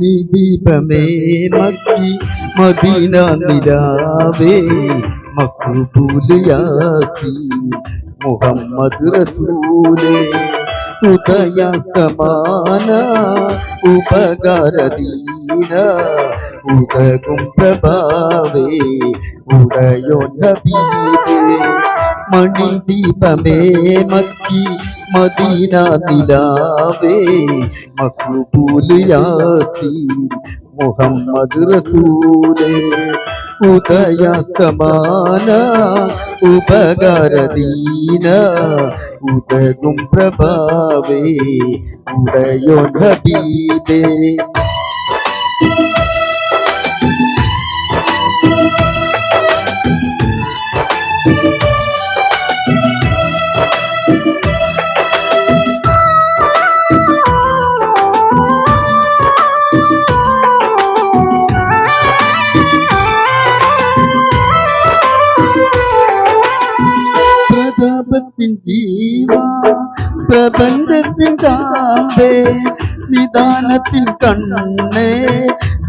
ദീപമേ മക്കി മദീന നിലാവേ മക്ബൂൽ യാസീൻ മുഹമ്മദ് റസൂലേ ഉദയസ്തമാന ഉപകാരദീന ഉദകും പ്രഭാവേ ഉടയോ നബീവേ മണിദീപമേ മക്കി മദീന നിലാവേ മക്ബൂലിയാസി മുഹമ്മദ് റസൂലേ ഉദയസമാന ഉപകാരദീന ഉദകും പ്രഭാവേ ഉടയോ നബീബേ പ്രതാപത്തിൻ ജീവ പ്രപഞ്ചത്തിൻ താമ്പേ നിദാനത്തിൻ കണ്ണേ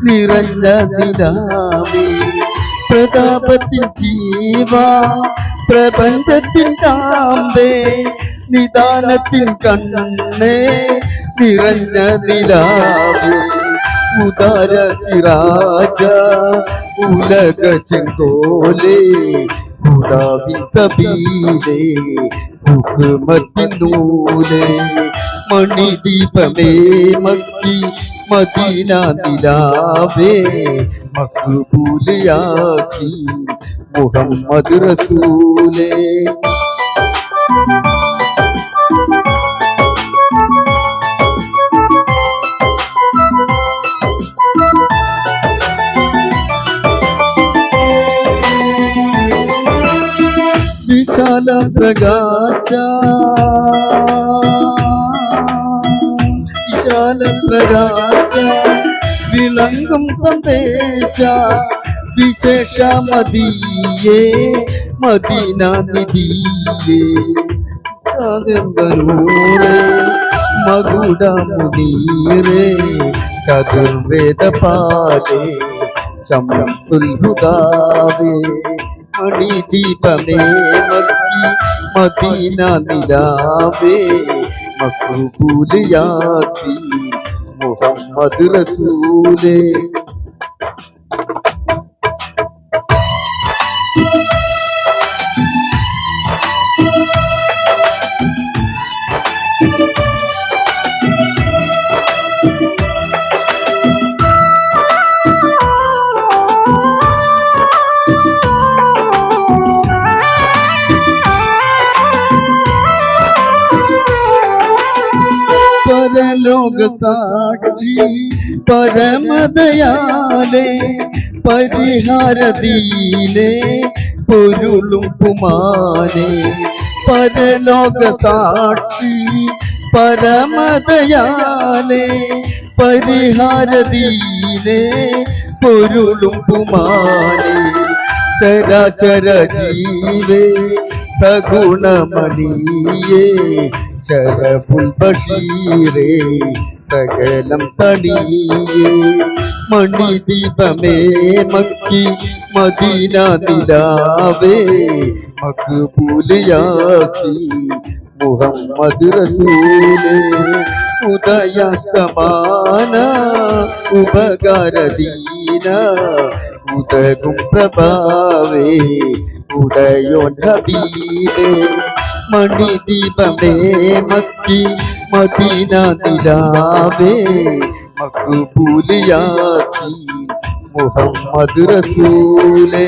നിറഞ്ഞ നിലാവേ പ്രതാപത്തിൻ ജീവ പ്രപഞ്ചത്തിൻ താമ്പേ നിദാനത്തിൻ കണ്ണേ നിറഞ്ഞ നിലാവേ ഉദാര സിറാജ ഉലക ചെങ്കോലേ നൂലേ മണിദീപമേ മക്കി മദീന നിലാവേ മക്ബൂൽ മുഹമ്മദ് റസൂലേ. വിശാല പ്രകാശ വിശാല പ്രകാശ വിളങ്ങും സന്ദേശ വിശേഷ മതിയേ മദീന നിധിയേ മകുട മുനീറേ ചതുർവേദ പാലേ ശംസുൽ ഹുദാവേ മണിദീപമേ മക്കി മദീന നിലാവേ മക്ബൂൽ യാസീൻ മുഹമ്മദ് റസൂലേ പരലോക സാക്ഷി പരമദയാലേ പരിഹാരതീലേ പൊരുളും പുമാനേ പരലോകസാക്ഷി പരമദയാലേ പരിഹാരദീലേ പൊരുളും പുമാനേ ചരാചര ജീവേ സഗുണമണിയേ ശരഫുൽ ബഷീറേ സകലം തണിയേ മണിദീപമേ മക്കി മദീന നിലാവേ മക്ബൂൽ യാസീൻ മുഹമ്മദ് റസൂലേ ഉദയസമാന ഉപകാരദീന ഉദകും പ്രഭാവേ ഉടയോൻ ഹബീബേ മണിദീപമേ മക്കി മദീന നിലാവേ മക്ബൂൽ യാസീൻ മുഹമ്മദ് റസൂലേ.